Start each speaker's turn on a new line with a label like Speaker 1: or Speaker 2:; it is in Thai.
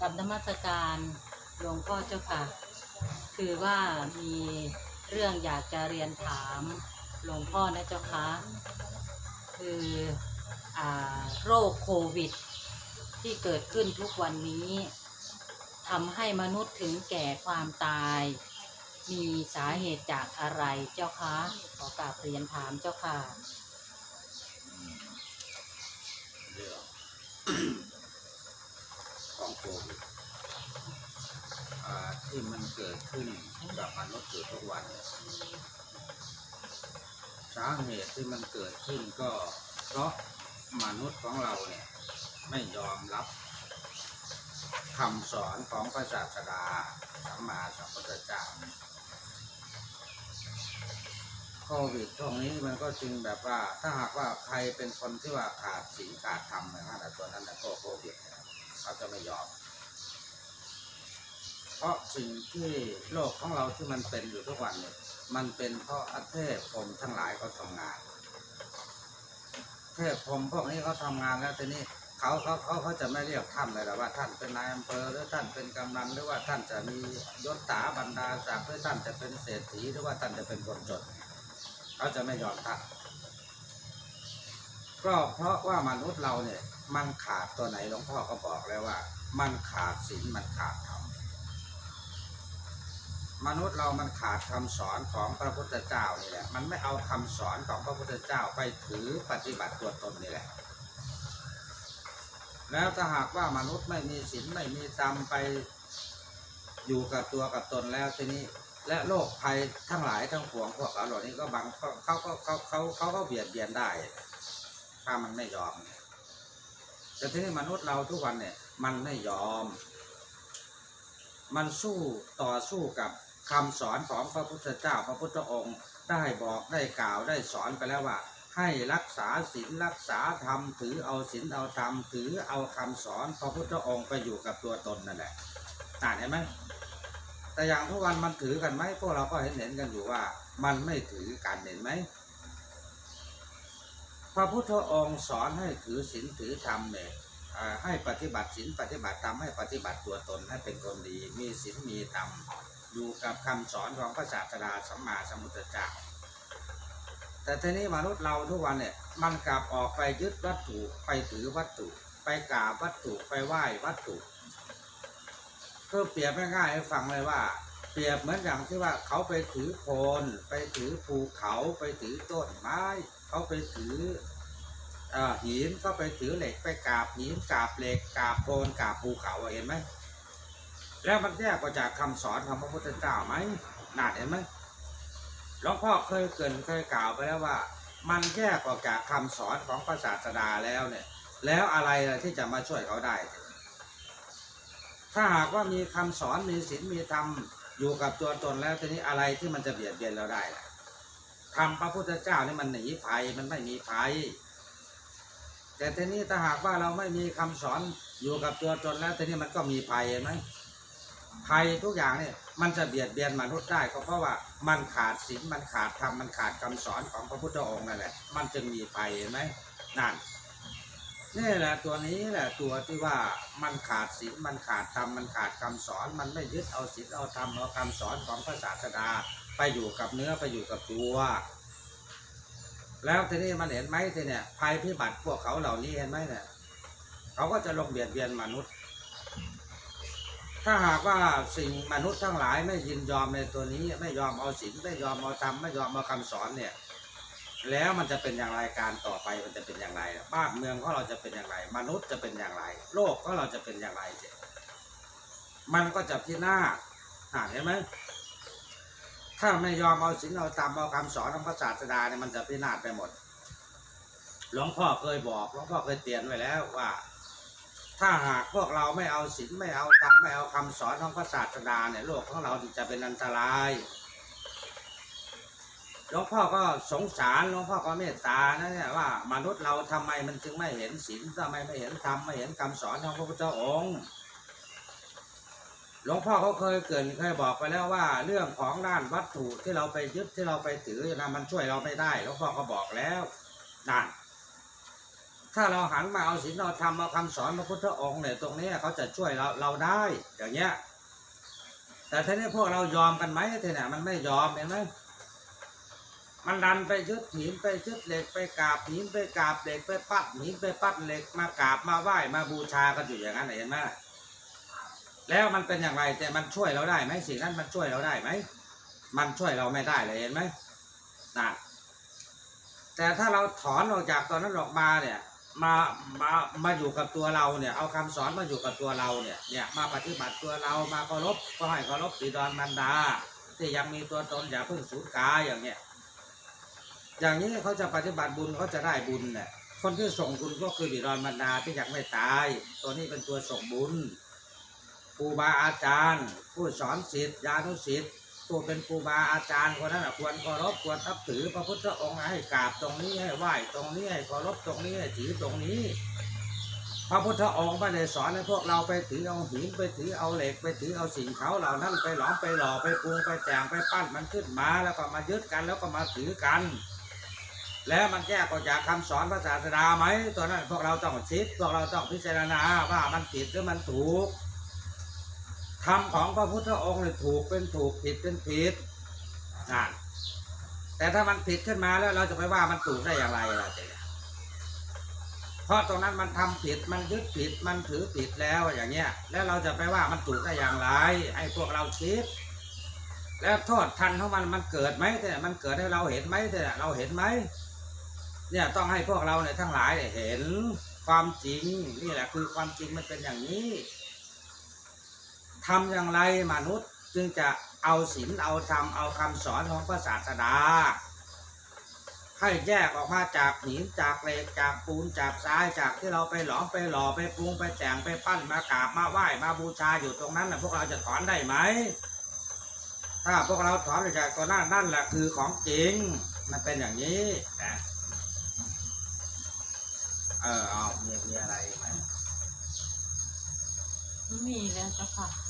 Speaker 1: กับนมัสการหลวงพ่อเจ้าค่ะ คือว่ามีเรื่องอยากจะเรียนถามหลวงพ่อนะเจ้าคะคืออโรคโควิด ที่เกิดขึ้นทุกวันนี้ทำให้มนุษย์ถึงแก่ความตาย มีสาเหตุจากอะไรเจ้าคะขอกราบเรียนถามเจ้าค่ะ
Speaker 2: เรื่องของโควิดอ่าที่มันเกิดขึ้นกับมนุษย์อยู่ทุกวันสาเหตุที่มันเกิดขึ้นก็เพราะมนุษย์ของเราเนี่ย ไม่ยอมรับคำสอนของพระศาสดาสัมมาสัมพุทธเจ้าโควิดตรงนี้มันก็จึงแบบว่า ถ้าหากว่าใครเป็นคนที่ว่าขาดศีลขาดธรรมนะฮะตัวนั้นนะก็โควิดนี่ย เขาจะไม่ยอม เพราะสิ่งที่โลกของเราที่มันเป็นอยู่ทุกวันเนี่ยมันเป็นเพราะอาเทพพรหมทั้งหลายเขาทำงาน เทพพรหมพวกนี้เขาทำงานแล้วทีนี้เขาเขาเขาเขาจะไม่เรียกท่านเลยหรอว่าท่านเป็นนายอำเภอหรือท่านเป็นกำนันหรือว่าท่านจะมียศถาบรรดาศักดิ์หรือท่านจะเป็นเศรษฐีหรือว่าท่านจะเป็นคนจนเขาจะไม่ยอมท่าน ก็เพราะว่ามนุษย์เราเนี่ย มันขาดตัวไหนหลวงพ่อก็บอกแล้วว่า มันขาดศีลมันขาดธรรมมนุษย์เรามันขาดคำสอนของพระพุทธเจ้านี่แหละ มันไม่เอาคำสอนของพระพุทธเจ้าไปถือปฏิบัติตัวตนนี่แหละ แล้วถ้าหากว่ามนุษย์ไม่มีศีลไม่มีธรรมไปอยู่กับตัวกับตนแล้วทีนี้ และโรคภัยทั้งหลายทั้งปวงพวกเขาเหล่านี้ก็บังเขาเขาก็เขาเขาเขาก็เบียดเบียนได้ ถ้ามันไม่ยอม แต่ทีนี้มนุษย์เราทุกวันเนี่ย มันไม่ยอม มันสู้ต่อสู้กับคำสอนของพระพุทธเจ้า พระพุทธองค์ได้บอกได้กล่าวได้สอนไปแล้วว่า ให้รักษาศีลรักษาธรรมถือเอาศีลเอาธรรมถือเอาคำสอนพระพุทธองค์ไปอยู่กับตัวตนนั่นแหละอ่านเห็นไหมแต่อย่างทุกวันมันถือกันไหมพวกเราก็เห็นเห็นกันอยู่ว่า มันไม่ถือกันเห็นไหม พระพุทธองค์สอนให้ถือศีลถือธรรมเนี่ยให้ปฏิบัติศีลปฏิบัติธรรมให้ปฏิบัติตัวตนให้เป็นคนดีมีศีลมีธรรมอยู่กับคำสอนของพระศาสดาสัมมาสัมพุทธเจ้าแต่ทีนี้มนุษย์เราทุกวันเนี่ยมันกลับออกไปยึดวัตถุไปถือวัตถุ ไปกราบวัตถุไปไหว้วัตถุคือเปรียบง่ายๆให้ฟังเลยว่า เปรียบเหมือนอย่างที่ว่าเขาไปถือโพนไปถือภูเขาไปถือต้นไม้ เขาไปถืออหินก็ไปถือเหล็กไปกราบหินกราบเหล็กกราบโพนกราบภูเขาเห็นไหมแล้วมันแยกออกจากคำสอนของพระพุทธเจ้าไหมนาดเห็นไหมหลวงพ่อเคยเกินเคยกล่าวไปแล้วว่า มันแยกออกจากคำสอนของพระศาสดาแล้วเนี่ย แล้วอะไรที่จะมาช่วยเขาได้ ถ้าหากว่ามีคำสอนมีศีลมีธรรมอยู่กับตัวตนแล้วทีนี้อะไรที่มันจะเบียดเบียนเราได้ล่ะ ทำพระพุทธเจ้านี่มันหนีภัยมันไม่มีภัย แต่ทีนี้ถ้าหากว่าเราไม่มีคำสอนอยู่กับตัวตนแล้วทีนี้มันก็มีภัยไหมภัยทุกอย่างเนี่ยมันจะเบียดเบียนมนุษย์ได้ก็เพราะว่ามันขาดศีลมันขาดธรรมมันขาดคำสอนของพระพุทธองค์นั่นแหละ มันจึงมีภัยเห็นไหมนั่นนี่แหละตัวนี้แหละตัวที่ว่ามันขาดศีลมันขาดธรรมมันขาดคำสอน มันไม่ยึดเอาศีลเอาธรรมเอาคำสอนของพระศาสดา ไปอยู่กับเนื้อไปอยู่กับตัว แล้วทีนี้มันเห็นไหมทีเนี่ยภัยพิบัติพวกเขาเหล่านี้เห็นไหมเนี่ยเขาก็จะลงเบียดเบียนมนุษย์ ถ้าหากว่าสิ่งมนุษย์ทั้งหลายไม่ยินยอมในตัวนี้ ไม่ยอมเอาศีลไม่ยอมเอาธรรมไม่ยอมเอาคำสอนเนี่ย แล้วมันจะเป็นอย่างไรการต่อไปมันจะเป็นอย่างไรบ้านเมืองของเราจะเป็นอย่างไร มนุษย์จะเป็นอย่างไร โลกของเราจะเป็นอย่างไร มันก็จะพินาศอ่าเห็นไหม ถ้าไม่ยอมเอาศีลเอาธรรมเอาคำสอนของพระศาสดาเนี่ยมันจะพินาศไปหมด หลวงพ่อเคยบอกหลวงพ่อเคยเตือนไว้แล้วว่า ถ้าหากพวกเราไม่เอาศีลไม่เอาธรรมไม่เอาคำสอนของพระศาสดาเนี่ยโลกของเราจะเป็นอันตรายหลวงพ่อก็สงสารหลวงพ่อก็เมตตานะเนี่ยว่ามนุษย์เราทำไมมันจึงไม่เห็นศีลทำไมไม่เห็นธรรมไม่เห็นคำสอนของพระพุทธองค์ หลวงพ่อเขาเคยเกินเคยบอกไปแล้วว่า เรื่องของด้านวัตถุที่เราไปยึดที่เราไปถือนะมันช่วยเราไม่ได้หลวงพ่อก็บอกแล้วนั่นถ้าเราหันมาเอาศีลเราทำเอาคำสอนพระพุทธองค์เนี่ยตรงนี้เขาจะช่วยเราเราได้ อย่างเงี้ย แต่ทีนี้พวกเรายอมกันไหมทีนี่ยมันไม่ยอมเห็นไหมมันดันไปยึดหินไปยึดเหล็กไปกราบหินไปกราบเหล็กไปปัดหินไปปัดเหล็กมากราบมาไหว้มาบูชากันอยู่อย่างนั้นเห็นไหม แล้วมันเป็นอย่างไรแต่มันช่วยเราได้ไหมสิ่งนั้นมันช่วยเราได้ไหมมันช่วยเราไม่ได้เลยเห็นไหมนั่นแต่ถ้าเราถอนออกจากตอนนั้นออกมาเนี่ยมามามาอยู่กับตัวเราเนี่ย เอาคำสอนมาอยู่กับตัวเราเนี่ยเนี่ยมาปฏิบัติตัวเรามาเคารพก็ให้เคารพบิดอนมันดา ที่ยังมีตัวตนอย่าเพิ่งสูญกายอย่างเนี้ยอย่างนี้เขาจะปฏิบัติบุญเขาจะได้บุญเนี่ยคนที่ส่งบุญก็คือบิดอนมันดาที่ยังไม่ตาย ตัวนี้เป็นตัวส่งบุญ ครูบาอาจารย์ ผู้สอนศิษย์ญาณุศิษย์ผู้เป็นครูบาอาจารย์คนนั้นควรเคารพควรทับถือพระพุทธองค์ให้กราบตรงนี้ให้ไหว้ตรงนี้ให้เคารพตรงนี้ให้ถือตรงนี้ พระพุทธองค์ไม่ได้สอนให้พวกเราไปถือเอาหินไปถือเอาเหล็กไปถือเอาสิ่งเขาเหล่านั้นไปหลอมไปหล่อไปปรุงไปแต่งไปปั้นมันขึ้นมาแล้วก็มายึดกันแล้วก็มาถือกัน แล้วมันแยกออกจากคำสอนพระศาสดาไหมตัวนั้นพวกเราต้องคิดพวกเราต้องพิจารณาว่ามันผิดหรือมันถูก ธรรมของพระพุทธองค์เนี่ยถูกเป็นถูกผิดเป็นผิดนั่นแต่ถ้ามันผิดขึ้นมาแล้วเราจะไปว่ามันถูกได้อย่างไรล่ะเจ๊เพราะตรงนั้นมันทำผิดมันยึดผิดมันถือผิดแล้วอย่างเงี้ย แล้วเราจะไปว่ามันถูกได้อย่างไรไอ้พวกเราคิด แล้วโทษทันของมันมันเกิดไหมแต่มันเกิดให้เราเห็นไหมแต่เราเห็นไหมเนี่ยต้องให้พวกเราเนี่ยทั้งหลายเห็นความจริงนี่แหละคือความจริงมันเป็นอย่างนี้ ทำอย่างไรมนุษย์จึงจะเอาศีลเอาธรรมเอาคำสอนของพระศาสดา ให้แยกออกมาจากหินจากเหล็กจากปูนจากทรายจากที่เราไปหลอมไปหล่อไปปรุงไปแต่งไปปั้นมากราบมาไหว้มาบูชาอยู่ตรงนั้นนะพวกเราจะถอนได้ไหมถ้าพวกเราถอนจากตัวนั้นนั่นแหละคือของจริงมันเป็นอย่างนี้เออเอามีมีอะไรไหม
Speaker 1: ไม่มีแล้วจ้าค่ะ